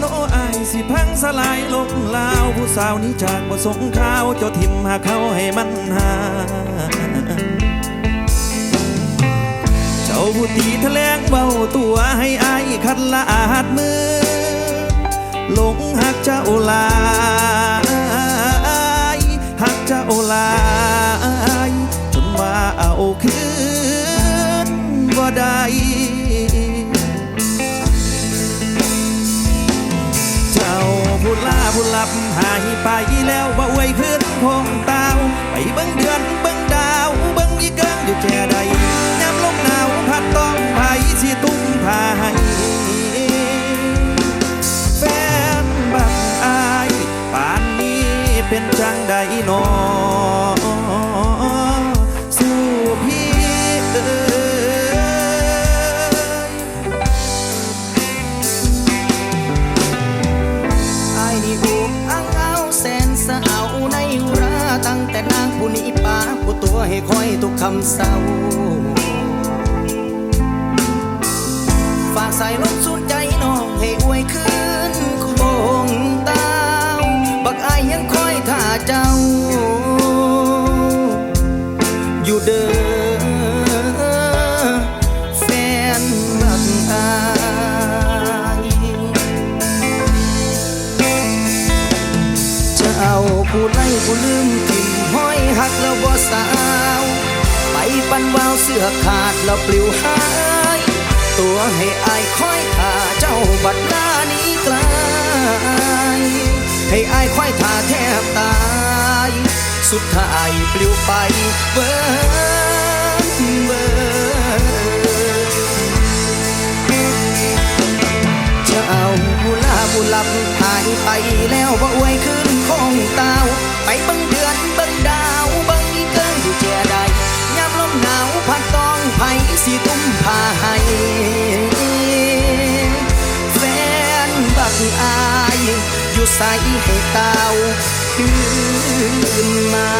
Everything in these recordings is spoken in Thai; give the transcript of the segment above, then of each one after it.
โน้ไอสิพังสลายลงลาว ผู้สาวนี้จากบ่สงข้าวเจ้าทิมหาเขาให้มันหา เจ้าผู้ตีแถลงเบาตัวให้อายคันละอาดมือหลงหักเจ้าลายหักเจ้าลายจนว่าเอาคืนบ่ได้ ผู้ลับหายไปแล้วว่าอวยขึ้นคงตาวไปเบิ่งเดือนเบิ่งดาวเบิ่งอีเกิงอยู่แค่ใดย้ำลมหนาวพัดต้องไผสิตุ้มพาให้แฟนบักอายป่านนี้เป็นจังใดนอ ให้คอยทุกคำเศร้า ฝากสายลมสูดใจน้องให้อวยคืนคงตาวบักอายยังคอยท่าเจ้า อยู่เด้อแฟนบักอายจะเอาผู้ไล่ผู้ลืมทิม ห้อยหักแล้วบ่สาว ไปปันวาวเสื้อขาดแล้วปลิวหาย ตัวให้อายคอยท่าเจ้าบัดหน้านี้ไกล ให้อายคอยท่าแทบตาย สุดท้ายปลิวไปเบิร์เบิร์จะเอาบุลาบุลับหายไปแล้วว่อวย ใส่ให้เตาขึ้นมา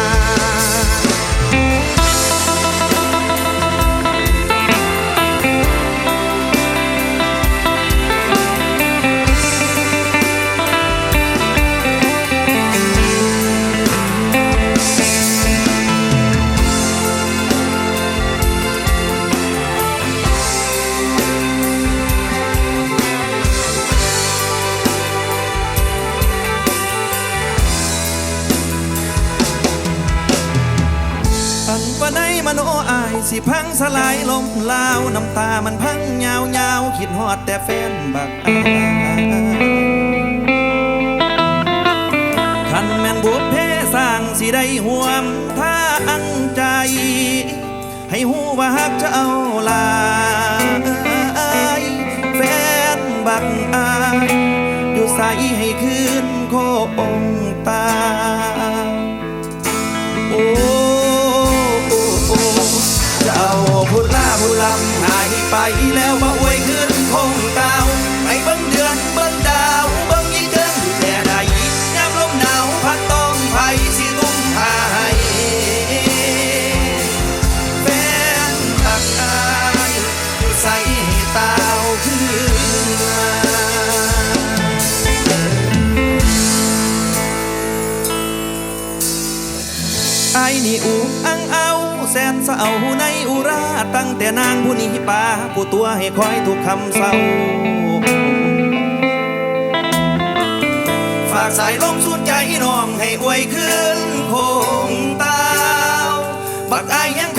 มโนอายสิพังสลายลมลาวน้ำตามันพังยาวยาวคิดฮอดแต่แฟนบักอายคันแม่นบุพเพสร้างสิได้ห่วมทางใจ ให้หูว่าฮักเจ้าลายแฟนบักอายอยู่ใสให้คืนโคงตา ล่าผู้ลำหายไปแล้วมาอวยขึ้นคงเก่าไปเบิ่งเดือนเบิ่งดาวเบิ่งยิ่งเกินแต่ใดยามลมหนาวพัดต้องไผสิตุ้มพายแฟนตักอายอยู่ใส่ตาวขึ้นมาไอ้นี่อูอังเอา แสนเศร้าในอุราตั้งแต่นางผู้นี้ป่าผู้ตัวให้คอยทุกคำเศร้า ฝากสายลมสูดใจน้องให้อวยขึ้นคงตาบักอายยัง